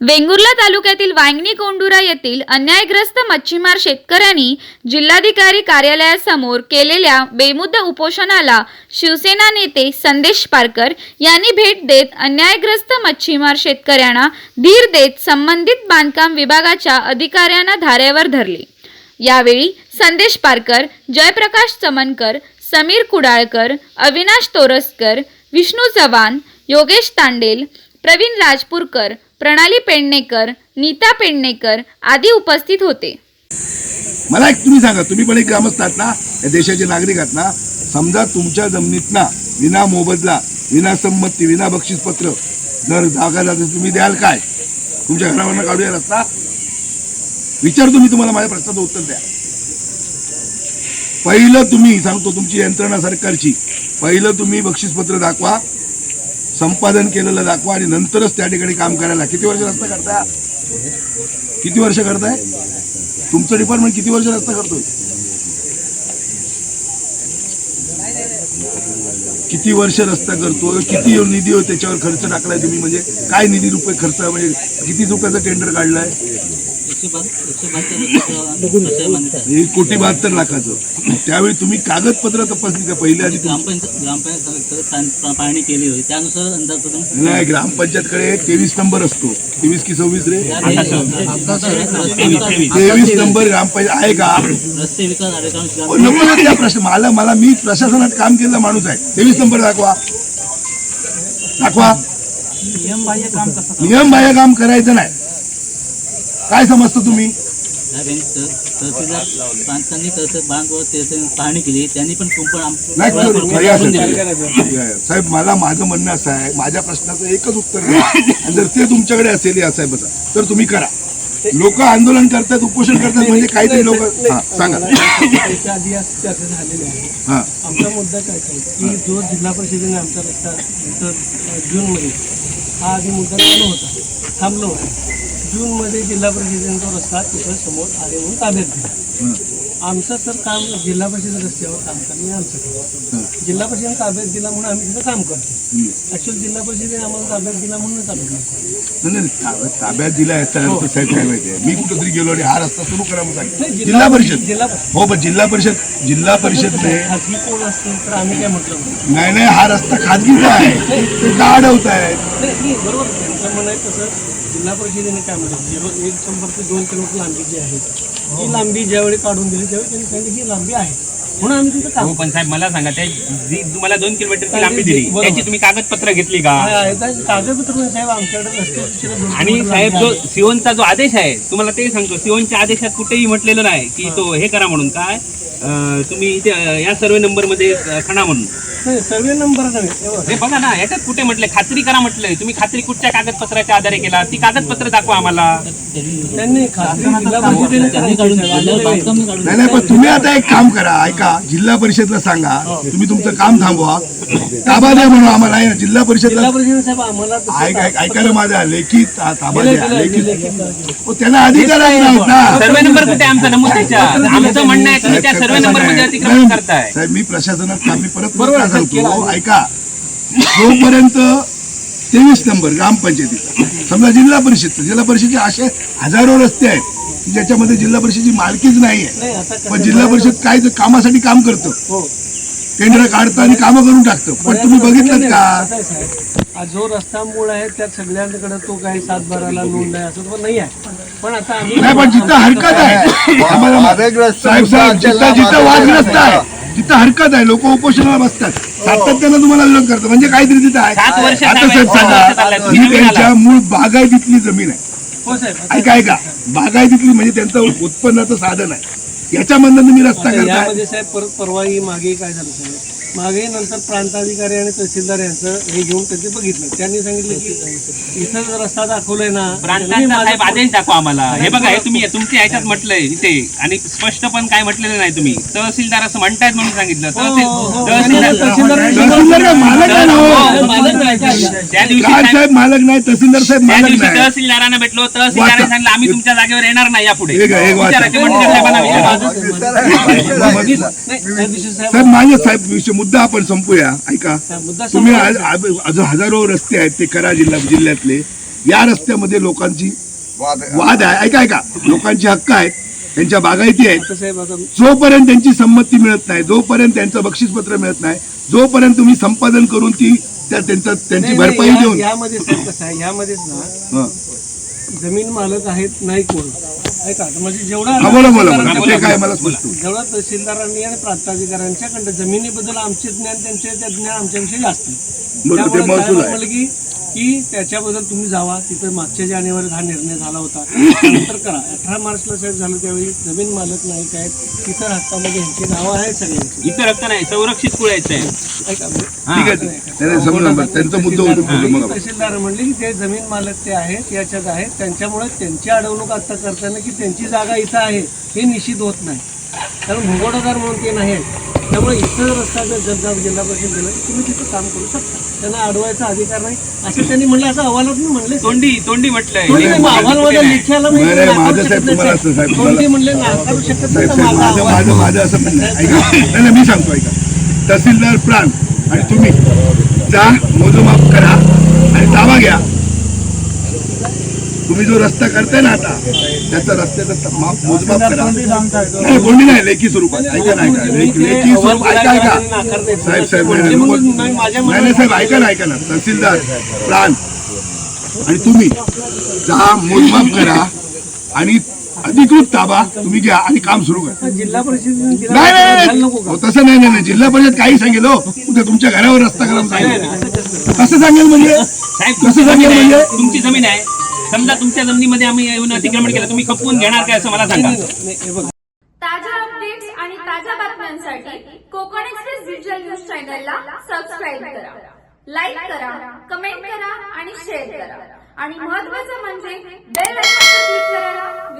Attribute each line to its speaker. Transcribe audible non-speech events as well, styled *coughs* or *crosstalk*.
Speaker 1: वेंगुर्ला तालुक्यातील वांगणी कोंडुरा येथील अन्यायग्रस्त मच्छीमार शेतकऱ्यांनी जिल्हाधिकारी कार्यालयासमोर केलेल्या बेमुद्द उपोषणाला शिवसेना नेते संदेश पारकर यांनी भेट देत अन्यायग्रस्त मच्छीमार शेतकऱ्यांना धीर देत संबंधित बांधकाम विभागाच्या अधिकाऱ्यांना धारेवर धरले. यावेळी संदेश पारकर जयप्रकाश चमनकर समीर कुडाळकर अविनाश तोरसकर विष्णू चव्हाण योगेश तांडेल प्रवीण राजपूरकर प्रणाली पेडणेकर नीता पेडणेकर आदी उपस्थित होते.
Speaker 2: मला एक तुम्ही सांगा तुम्ही पण एक ग्रामस्थ आहात ना? या देशाचे नागरिक आहात ना? समजा तुमच्या जमिनीत ना विना मोबदला विना संमती विना बक्षीसपत्र जर जागा जाते तुम्ही द्याल काय? तुमच्या घरावरनं काढूया रस्ता? विचारतो तुम्ही तुम्हाला माझ्या प्रश्नाचं उत्तर द्या. पहिलं तुम्ही सांगतो तुमची यंत्रणा सरकारची पहिलं तुम्ही बक्षीसपत्र दाखवा संपादन केलेलं दाखवा आणि नंतरच त्या ठिकाणी काम करायला. किती वर्ष रस्ता करता किती वर्ष करताय तुमचं डिपार्टमेंट किती वर्ष रस्ता करतोय? किती वर्ष रस्ता करतोय? किती निधी हो त्याच्यावर खर्च टाकलाय तुम्ही? म्हणजे काय निधी रुपये खर्च म्हणजे किती रुपयाचं टेंडर काढलाय? कोटी बहात्तर लाखाचं. त्यावेळी तुम्ही कागदपत्र तपासली का पहिले आधी
Speaker 3: ग्रामपंचायत पाहणी केली होती. त्यानुसार अंदाज
Speaker 2: नाही ग्रामपंचायतकडे तेवीस नंबर असतो. तेवीस की सव्वीस रे? तेवीस नंबर ग्रामपंचायत आहे का?
Speaker 3: रस्ते विकास
Speaker 2: प्रश्न मला मला मी प्रशासनात काम केलेला माणूस आहे. तेवीस नंबर दाखवा. दाखवा.
Speaker 3: नियमबाह्य काम कसं
Speaker 2: नियम बाह्य काम करायचं नाही. काय समजतं तुम्ही?
Speaker 3: तहसीलदार प्रांतांनी तहसील बांध व तहसील पाहणी केली. त्यांनी पण
Speaker 2: नाही खरी. साहेब मला माझं म्हणणं असं आहे माझ्या प्रश्नाचं एकच उत्तर द्या आणि जर ते तुमच्याकडे असेल या साहेबाचं तर तुम्ही करा. लोक आंदोलन करतात उपोषण करतात म्हणजे काहीतरी लोक हा सांगा.
Speaker 4: त्याच्या आधी आज चर्चा झालेली आहे.
Speaker 2: हा.
Speaker 4: आमचा मुद्दा काय की जो जिल्हा परिषदेने आमचा रस्ता नंतर जूनमध्ये हा आधी मुद्दा चालू होता. थांबलो होता. जूनमध्ये जिल्हा परिषदेचा तो रस्ता तिथं समोर आले म्हणून ताब्यात दिला आमचं तर काम जिल्हा परिषद रस्त्यावर काम करणं हे आमचं काम.
Speaker 2: हं,
Speaker 4: जिल्हा परिषदेने ताब्यात दिला म्हणून आम्ही तिथं काम करतो.
Speaker 2: हं.
Speaker 4: ॲक्च्युअली जिल्हा परिषदेने आम्हाला ताब्यात दिला म्हणूनच आम्ही काम करतो.
Speaker 2: नाही, ताब्यात ताब्यात दिला याचा अर्थ साहेब काय माहितीये मी कुठेतरी गेलो आणि हा रस्ता सुरू करा म्हणून सांगितलं.
Speaker 4: जिल्हा
Speaker 2: जिल्हा परिषद.
Speaker 4: जिल्हा परिषद.
Speaker 2: हो पण जिल्हा परिषद जिल्हा परिषदने
Speaker 4: खाजगी कोण असतील तर आम्ही काय म्हटलं नाही.
Speaker 2: नाही नाही हा रस्ता खाजगीचा आहे. ते का अडवताय
Speaker 4: नाही नाही, बरोबर. त्यांचं म्हणणं आहे तसं. जिल्हा परिषदेने काय म्हणतात झिरो एक शंभर ते दोन किलोमीटर लांबी जी आहे ही लांबी ज्यावेळी काढून दिली त्यावेळी त्यांनी सांगितलं ही लांबी आहे म्हणून आम्ही तिथं काम
Speaker 5: हो पण साहेब मला सांगा त्या जी तुम्हाला दोन किलोमीटरची लांबी दिली
Speaker 4: बरोबर.
Speaker 5: त्याची तुम्ही कागदपत्र घेतली का
Speaker 4: आहे. कागदपत्र साहेब आमच्याकडे दोन
Speaker 5: आणि
Speaker 4: किलोमीटर
Speaker 5: साहेब
Speaker 4: लांबी
Speaker 5: जो
Speaker 4: आहे.
Speaker 5: सिओनचा जो आदेश आहे तुम्हाला ते सांगतो सिओनच्या आदेशात कुठेही म्हटलेलं नाही की तो हे करा म्हणून काय अं, तुम्ही इथे अं, या सर्वे नंबरमध्ये अं, खणा म्हणून
Speaker 4: नाही सर्वे नंबर नव्हे हे बघा.
Speaker 5: ना याच्यात कुठे म्हटलंय? खात्री करा म्हटलंय. तुम्ही खात्री कुठच्या कागदपत्राच्या आधारे केला? ती कागदपत्र दाखवा आम्हाला.
Speaker 4: त्यांनी खात्री जिल्हा परिषदेने
Speaker 2: नाही नाही पण तुम्ही आता एक काम करा ऐका जिल्हा परिषदला सांगा. तुम्ही तुमचं काम थांबवा. ताबा द्या म्हणून आम्हाला आहे ना, जिल्हा
Speaker 4: जिल्हा
Speaker 2: परिषदला
Speaker 4: परिषदेने साहेब आम्हाला तसं
Speaker 2: ऐक ऐक- ऐकायला माझा लेखी ता- ताबा द्या लेखी
Speaker 4: दिलं-
Speaker 2: हो, त्यांना अधिकारच नाही ना
Speaker 5: सर्वे नंबर कुठे आहे आमचा? नमूद आमचं म्हणणं आहे तुम्ही त्या सर्वे नंबरमध्ये अतिक्रमण करताय?
Speaker 2: साहेब मी प्रशासनात काम मी परत काय सांगतो ऐका जोपर्यंत तेवीस नंबर ग्रामपंचायतीचा समजा जिल्हा परिषदचं जिल्हा परिषदेचे असे हजारो रस्ते आहेत ज्याच्यामध्ये जिल्हा परिषदेची मालकीच नाही आहे.
Speaker 4: नाही
Speaker 2: पण जिल्हा परिषद काय ते कामासाठी काम करतं.
Speaker 4: हो.
Speaker 2: टेंडर काढतं आणि कामं करून टाकतं. पण तुम्ही बघितलं का?
Speaker 4: हा जो रस्ता मूळ आहे त्यात सगळ्यांकडे तो काही सात बाराला नोंद आहे असं तो नाही आहे. पण आता आम्ही
Speaker 2: नाही पण जिथं हरकत आहे साहेब साहेब जिथं जिथं वादग्रस्त आहे. जिथं हरकत आहे. लोक उपोषणाला बसतात. सातत्यानं तुम्हाला विरोध करतात म्हणजे काहीतरी तिथं आहे. आता
Speaker 5: साहेब,
Speaker 2: सांगा. ही त्यांच्या मूळ बागायतीतली जमीन आहे.
Speaker 4: हो
Speaker 2: ऐका ऐका. बागायतीतली म्हणजे त्यांचं उत्पन्नाचं साधन आहे. याच्यामधनं तुम्ही रस्ता
Speaker 4: परत परवाही मागे काय झालं साहेब? मागे नंतर प्रांताधिकारी आणि तहसीलदार यांचं हे घेऊन त्यांनी बघितलं. त्यांनी सांगितलं की इथं जर रस्ता दाखवलाय ना
Speaker 5: साहेब आदेश दाखवा आम्हाला. हे बघा हे तुम्ही तुमच्या ह्याच्यात म्हटलंय इथे. आणि स्पष्ट पण काय म्हटलेलं नाही तुम्ही. तहसीलदार असं म्हणतायत म्हणून सांगितलं? त्या दिवशी
Speaker 2: मालक नाही तहसीलदार साहेब
Speaker 5: त्या
Speaker 2: मालक
Speaker 5: दिवशी
Speaker 2: नाही.
Speaker 5: तहसीलदारांना भेटलो. तहसीलदारांनी. सांगितलं आम्ही तुमच्या जागेवर येणार नाही यापुढे.
Speaker 2: एक- एक वाचा.
Speaker 5: विचारा, चिमणकर साहेबांना विचारा.
Speaker 4: साहेब.
Speaker 2: साहेब माझे साहेब विषय मुद्दा आपण संपूया ऐका. तुम्ही
Speaker 4: समोर
Speaker 2: आज आज- आज हजारो रस्ते आहेत ते करा जिल्हा जिल्ह्यातले. या रस्त्यामध्ये लोकांची वाद आहे. ऐका ऐका. लोकांची हक्क आहेत त्यांच्या बागायती आहेत. जोपर्यंत त्यांची संमती मिळत नाही जोपर्यंत त्यांचं बक्षीसपत्र मिळत नाही जोपर्यंत तुम्ही संपादन करून ती त्या त्यांचं त्यांची भरपाई देऊन
Speaker 4: यामध्ये यामध्येच ना. जमीन मालक आहेत नाही कोण. ऐका म्हणजे जेवढा
Speaker 2: हा, बोला बोला बोला
Speaker 5: बोला,
Speaker 2: ते काय. मला स्पष्ट होईल.
Speaker 4: जेवढा तहसीलदारांनी आणि प्रांताधिकाऱ्यांच्याकडे जमिनीबद्दल आमचे ज्ञान त्यांचे त्या ज्ञान आमच्यापेक्षा जास्त आहे.
Speaker 2: बरोबर, ते
Speaker 4: त्यामुळे
Speaker 2: महसूल आहे.
Speaker 4: म्हटलं की की त्याच्याबद्दल तुम्ही जावा. तिथं मागच्या जानेवारीत हा निर्णय झाला होता. *coughs* नंतर करा. अठरा मार्चला साहेब झालं त्यावेळी जमीन मालक नाही काय तिथं हक्कामध्ये यांची नावं आहेत सगळ्यांची.
Speaker 5: इतर रक्त नाही संरक्षित कुळायचं आहे
Speaker 4: ऐका
Speaker 2: ठीक आहे नाही, नाही, समजून बरं. त्यांचा मुद्दा होतो पुढे मग आपण.
Speaker 4: तहसीलदार म्हणले की ते जमीन मालक ते आहेत याच्यात आहेत. त्यांच्यामुळे त्यांची अडवणूक आता करताना की त्यांची जागा इथं आहे हे निश्चित होत नाही. कारण भूगोलदार म्हणून ते नाही आहेत. त्यामुळे इथं रस्ता जर जर जिल्हा परिषद दिला की तुम्ही तिथं काम करू शकता. त्यांना अडवायचा अधिकार नाही. असं त्यांनी म्हणलं असं अहवालात मी म्हणले.
Speaker 5: तोंडी तोंडी म्हटलंय.
Speaker 4: अहवालमध्ये लेख्याला
Speaker 2: तुम्हाला-
Speaker 4: म्हणले नाकारू शकत नाही तर माझा
Speaker 2: माझं असं म्हणणं *laughs* मी सांगतो ऐका. तहसीलदार प्राण आणि तुम्ही जा मोजमाप करा आणि ताबा घ्या. तुम्ही जो रस्ता करताय ना आता त्याचा रस्त्याचा माप मोजमाप करा. नाही कोणी नाही लेखी स्वरूपात ऐका ना ऐका. लेखी स्वरूप ऐका ऐका. साहेब साहेब नाही, नाही. नाही नाही साहेब ऐका ना ऐका ना. तहसीलदार प्राण. आणि तुम्ही जा मोजमाप करा आणि अधिकृत ताबा तुम्ही घ्या आणि काम सुरू करा.
Speaker 4: जिल्हा परिषदेने दिला
Speaker 2: नाही नाही, नाही
Speaker 4: का?
Speaker 2: हो, तसं नाही नाही नाही. जिल्हा परिषद काही सांगेल हो. उद्या तुमच्या घरावर रस्ता करा सांगेल. कसं सांगेल म्हणजे? कसं सांगेल म्हणजे?
Speaker 5: तुमची जमीन आहे. समजा तुमच्या जमिनीमध्ये आम्ही येऊन अतिक्रमण केलं तुम्ही खपवून घेणार काय असं मला सांगा.
Speaker 1: ताज्या अपडेट्स आणि ताज्या बातम्यांसाठी कोकण एक्सप्रेस डिजिटल न्यूज चॅनलला सबस्क्राईब करा. लाईक करा कमेंट करा आणि शेअर करा. आणि महत्वाचं म्हणजे बेल आयकॉन